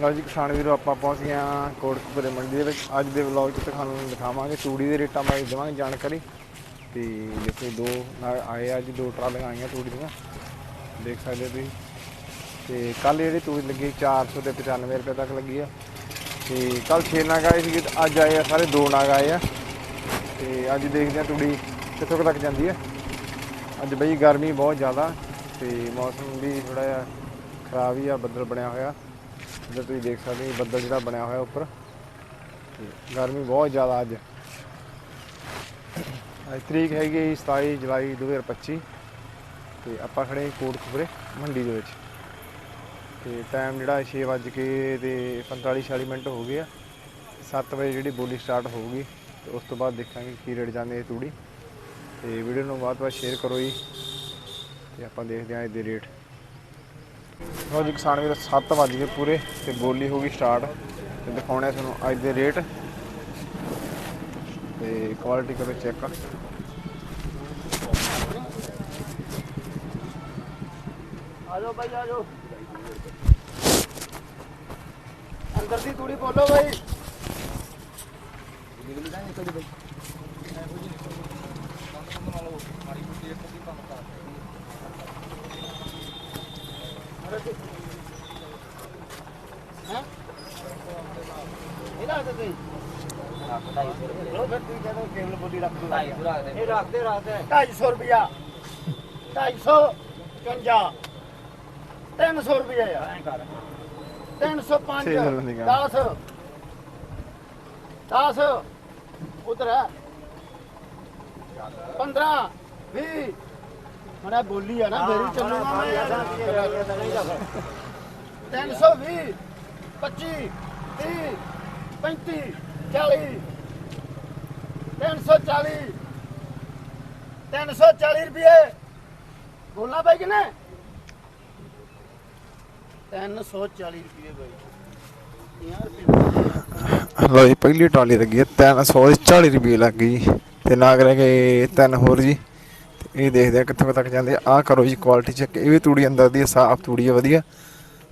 ਲਓ ਜੀ, ਕਿਸਾਨ ਵੀਰੋ, ਆਪਾਂ ਪਹੁੰਚ ਗਏ ਹਾਂ ਕੋਟਕਪੁਰੇ ਮੰਡੀ ਦੇ ਵਿੱਚ। ਅੱਜ ਦੇ ਵਲੌਗ 'ਚ ਤੁਹਾਨੂੰ ਦਿਖਾਵਾਂਗੇ, ਤੂੜੀ ਦੇ ਰੇਟਾਂ ਬਾਰੇ ਦੇਵਾਂਗੇ ਜਾਣਕਾਰੀ। ਤੇ ਦੇਖੋ ਦੋ ਨਾਲ ਆਏ ਆ ਜੀ ਦੋ ਟਰਾਲੀਆਂ ਆਈਆਂ ਤੂੜੀ ਦੀਆਂ। ਦੇਖ ਸਕਦੇ ਹੋ ਤੁਸੀਂ। ਤੇ ਕੱਲ ਜਿਹੜੀ ਤੂੜੀ ਲੱਗੀ 400 ਤੇ 95 ਰੁਪਏ ਤੱਕ ਲੱਗੀ ਆ। ਤੇ ਕੱਲ 6 ਨਾਗ ਆਏ ਸੀਗੇ, ਤੇ ਅੱਜ ਆਏ ਆ ਸਾਰੇ ਦੋ ਨਾਗ ਆਏ ਆ। ਤੇ ਅੱਜ ਦੇਖਦੇ ਆ ਤੂੜੀ ਕਿੱਥੋਂ ਤੱਕ ਜਾਂਦੀ ਆ। ਅੱਜ ਬਈ ਗਰਮੀ ਬਹੁਤ ਜ਼ਿਆਦਾ, ਤੇ ਮੌਸਮ ਵੀ ਥੋੜਾ ਜਿਹਾ ਖਰਾਬ ਹੀ ਆ, ਬੱਦਲ ਬਣਿਆ ਹੋਇਆ। ਜਿੱਦਾਂ ਤੁਸੀਂ ਦੇਖ ਸਕਦੇ ਹੋ ਬੱਦਲ ਜਿਹੜਾ ਬਣਿਆ ਹੋਇਆ ਉੱਪਰ। ਤੇ ਗਰਮੀ ਬਹੁਤ ਜ਼ਿਆਦਾ ਅੱਜ। ਅੱਜ ਤਰੀਕ ਹੈਗੀ ਹੈ 27 ਜੁਲਾਈ 2025 ਤੇ ਆਪਾਂ ਖੜੇ ਹਾਂ ਕੋਟਕਪੁਰੇ, ਮੰਡੀ ਦੇ ਵਿੱਚ। ਤੇ ਟਾਈਮ ਜਿਹੜਾ 6 ਵੱਜ ਕੇ ਤੇ 45 46 ਮਿੰਟ ਹੋ ਗਏ ਆ। 7 ਵਜੇ ਜਿਹੜੀ ਬੋਲੀ ਸਟਾਰਟ ਹੋਊਗੀ, ਤੇ ਉਸ ਤੋਂ ਬਾਅਦ ਦੇਖਾਂਗੇ ਕੀ ਰੇਟ ਜਾਂਦੇ ਇਹ ਤੂੜੀ। ਤੇ ਵੀਡੀਓ ਨੂੰ ਬਾਅਦ ਬਾਅਦ ਸ਼ੇਅਰ ਕਰੋ ਜੀ। ਤੇ ਆਪਾਂ ਦੇਖਦੇ ਹਾਂ ਇਹਦੇ ਰੇਟ ਲਓ ਜੀ, ਕਿਸਾਨ ਵੀਰ 7 ਵੱਜ ਗਏ ਪੂਰੇ ਤੇ ਬੋਲੀ ਹੋ ਗਈ ਸਟਾਰਟ ਤੇ ਦਿਖਾਉਣੇ ਤੁਹਾਨੂੰ ਅੱਜ ਦੇ ਰੇਟ ਤੇ ਕੁਆਲਿਟੀ ਕਰੋ ਚੈੱਕ ਆਜੋ ਭਾਈ ਆਜੋ ਅੰਦਰ ਦੀ ਤੂੜੀ ਬੋਲੋ ਭਾਈ ਹੈਂ? ਇਹ ਰੱਖ ਦੇ ਤੁਸੀਂ ਲੋ ਫਿਰ ਤੁਸੀਂ ਕਹਿੰਦੇ ਕੇਬਲ ਬੋਲੀ ਰੱਖ ਦੋ ਇਹ ਰੱਖਦੇ ਰੱਖਦੇ 250 ਰੁਪਿਆ 250 51 300 ਰੁਪਿਆ ਯਾਰ ਐਂ ਕਰ 305 ਛੇ ਮਿਲਣ ਦੀ 10 10 ਉਧਰ ਹੈ 15 20 ਮੜਾ ਬੋਲੀ ਆ ਨਾ ਮੇਰੀ ਚੱਲੂਗਾ ਮੈਂ 320 25 30 35 40 340 340 ਰੁਪਏ। ਬੋਲਣਾ ਭਾਈ ਕਿਨੇ? 340 ਰੁਪਏ ਭਾਈ 50 ਰੁਪਏ ਲਓ ਜੀ ਪਹਿਲੀ ਟਰਾਲੀ ਲੱਗੀ ਹੈ 340 ਰੁਪਏ ਲੱਗ ਤੇ ਨਾਗ ਰਹਿ ਗਏ ਤਿੰਨ ਹੋਰ ਜੀ। ਇਹ ਦੇਖਦੇ ਆ ਕਿੱਥੋਂ ਤੱਕ ਜਾਂਦੇ ਆ। ਆਹ ਕਰੋ ਜੀ ਕੁਆਲਿਟੀ ਚੈੱਕ ਇਹ ਵੀ ਤੂੜੀ ਅੰਦਰ ਦੀ ਸਾਫ਼ ਤੂੜੀ ਹੈ ਵਧੀਆ।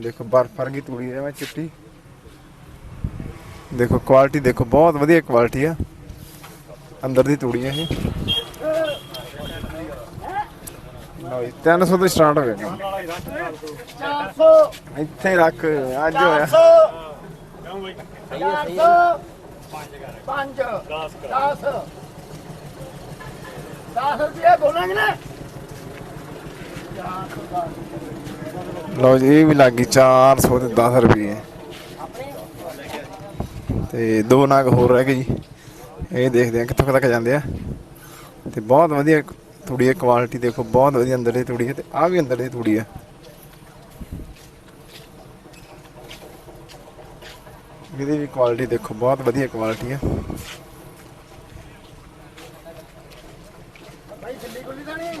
ਦੇਖੋ ਬਰਫ ਵਰਗੀ ਤੂੜੀ ਹੈ ਮੈਂ ਚਿੱਟੀ। ਦੇਖੋ ਕੁਆਲਿਟੀ ਦੇਖੋ ਬਹੁਤ ਵਧੀਆ ਕੁਆਲਿਟੀ ਆ। ਅੰਦਰ ਦੀ ਤੂੜੀ ਹੈ ਇਹ। ਲਓ 300 ਤੋਂ ਸਟਾਰਟ ਹੋ ਗਿਆ 400 ਇੱਥੇ ਰੱਖ, ਅੱਜ ਹੋਇਆ। 400 400 5 10 10 ਰੁਪਏ ਬੋਲਾਂਗੇ ਨਾ। ਲਓ ਜੀ, ਇਹ ਵੀ ਲੱਗ 400 ਤੇ 10 ਰੁਪਏ। ਤੇ ਦੋ ਨਾਗ ਹੋਰ ਰਹਿ ਗਏ ਜੀ। ਇਹ ਦੇਖਦੇ ਆ ਕਿੱਥੋਂ ਤੱਕ ਜਾਂਦੇ ਆ। ਤੇ ਬਹੁਤ ਵਧੀਆ ਤੂੜੀ ਹੈ ਕੁਆਲਿਟੀ ਦੇਖੋ, ਬਹੁਤ ਵਧੀਆ ਅੰਦਰ ਦੀ ਤੂੜੀ ਹੈ ਤੇ ਆ ਵੀ ਅੰਦਰ ਤੂੜੀ ਹੈ। ਇਹਦੀ ਵੀ ਕੁਆਲਿਟੀ ਦੇਖੋ, ਬਹੁਤ ਵਧੀਆ ਕੁਆਲਿਟੀ ਹੈ ਭਾਈ ਛੱਲੀ ਗੁੱਲੀ ਤਾਂ ਨਹੀਂ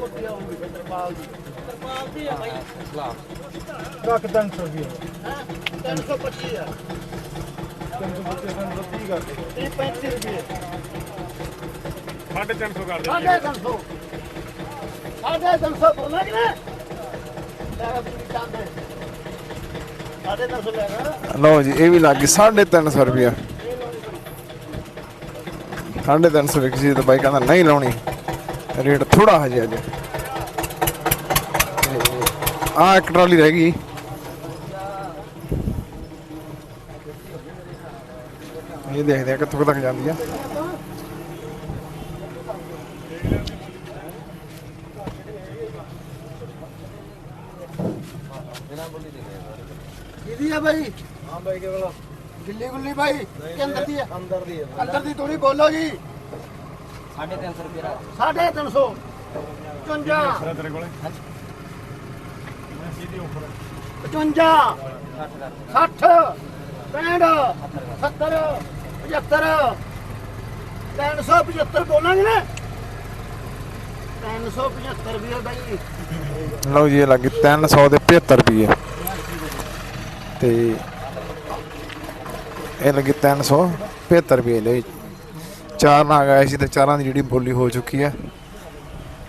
ਮੋਟੀ ਆਉਂਦੀ ਹੈ ਤਰਪਾਲ ਦੀ ਤਰਪਾਲ ਦੀ ਆ ਭਾਈ ਰੱਖ 300 ਰੁਪਏ ਹੈ 325 ਆ 325 330 ਕਰਦੇ 335 ਰੁਪਏ 350 ਕਰਦੇ ਸਾਢੇ ਤਿੰਨ ਸੌ ਸਾਢੇ ਬੋਲਣਾ ਕਿ ਨਾ ਲੈ ਵੀ ਚਾਂਦੇ ਸਾਢੇ ਤਿੰਨ ਸੌ ਲੈ ਗਾ ਲਓ ਜੀ ਇਹ ਵੀ ਲੱਗ ਗਈ 350 ਰੁਪਏ 350 ਵਿਕ ਸੀ ਤੇ ਬਾਈ ਕਹਿੰਦਾ ਨਹੀਂ ਲਾਉਣੀ। ਰੇਟ ਥੋੜਾ ਹਜੇ ਅੱਜ ਆ ਇੱਕ ਟਰਾਲੀ ਰਹਿ ਗਈ। ਇਹ ਦੇਖਦੇ ਆ ਕਿੱਥੋਂ ਤੱਕ ਜਾਂਦੀ ਆ। ਕਿਹਦੀ ਆ ਭਾਈ ਹਾਂ ਬਾਈ ਕੇ ਵਾਲਾ ਗਿੱਲੀ ਗੁੱਲੀ ਭਾਈ ਕਿ ਅੰਦਰ ਦੀ ਆ? ਅੰਦਰ ਦੀ ਹੈ ਅੰਦਰ ਦੀ ਥੋੜੀ ਬੋਲੋ ਜੀ। 350 ਰੁਪਏ ਦਾ ਸਾਢੇ ਤਿੰਨ ਸੌ। 55 ਤੇਰੇ ਕੋਲੇ? ਮੈਂ ਸਿੱਧੀ ਉੱਪਰ। 55 60 65 70 75 375 ਬੋਲਾਂਗੇ ਨਾ। 375 ਰੁਪਏ ਬਾਈ ਲਓ ਜੀ ਇਹ ਲੱਗੇ 300 ਦੇ 75 ਰੁਪਏ। ਤੇ ਇਹ ਲੱਗੇ 375 ਰੁਪਏ ਲਈ ਚਾਰ ਨਾਗ ਆਏ ਸੀ ਤੇ ਚਾਰਾਂ ਦੀ ਜਿਹੜੀ ਬੋਲੀ ਹੋ ਚੁੱਕੀ ਹੈ।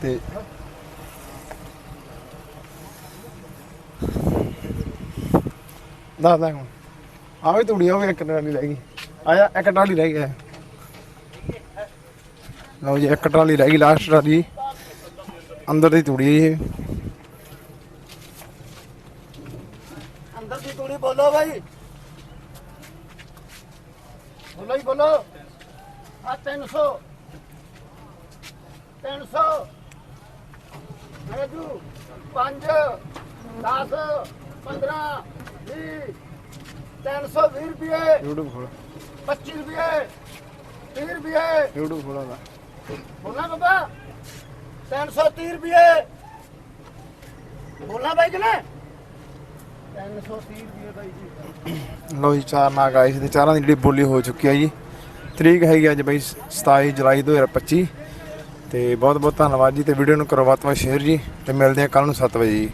ਤੇ ਦਾ ਦਾ ਆ ਵੀ ਤੂੜੀ ਹੋਵੇ ਇੱਕ ਟਰਾਲੀ ਰਹਿ ਗਈ। ਆਇਆ, ਇੱਕ ਟਰਾਲੀ ਰਹਿ ਗਿਆ। ਲਓ ਜੀ, ਇੱਕ ਟਰਾਲੀ ਰਹਿ ਗਈ ਲਾਸਟ ਟਰਾਲੀ। ਅੰਦਰ ਦੀ ਤੂੜੀ ਇਹ। ਅੰਦਰ ਦੀ ਤੂੜੀ ਬੋਲੋ ਬਾਈ। ਬੋਲੋ ਹੀ ਬੋਲੋ। ਆ 300 300 ਰਾਜੂ 5 10 15 20 320 ਰੁਪਏ। YouTube ਖੋਲ 25 ਰੁਪਏ। 30 ਰੁਪਏ। YouTube ਖੋਲਾ ਦਾ ਬੋਲਣਾ ਬਾਬਾ। 330 ਰੁਪਏ। ਬੋਲਣਾ ਬਾਈ ਕਿ ਨਾ 330 ਰੁਪਏ ਬਾਈ ਜੀ। ਲਓ ਜੀ ਚਾਰ ਨਾਗ ਆਏ ਸੀ ਤੇ ਚਾਰਾਂ ਦੀ ਜਿਹੜੀ ਬੋਲੀ ਹੋ ਚੁੱਕੀ ਹੈ ਜੀ। ਤਰੀਕ ਹੈਗੀ ਅੱਜ ਬਈ 27 ਜੁਲਾਈ 2025 ਤੇ ਬਹੁਤ ਬਹੁਤ ਧੰਨਵਾਦ ਜੀ ਤੇ ਵੀਡੀਓ ਨੂੰ ਕਰੋ ਵੱਧ ਤੋਂ ਵੱਧ ਸ਼ੇਅਰ ਜੀ ਤੇ ਮਿਲਦੇ ਹਾਂ ਕੱਲ ਨੂੰ 7 ਵਜੇ ਜੀ।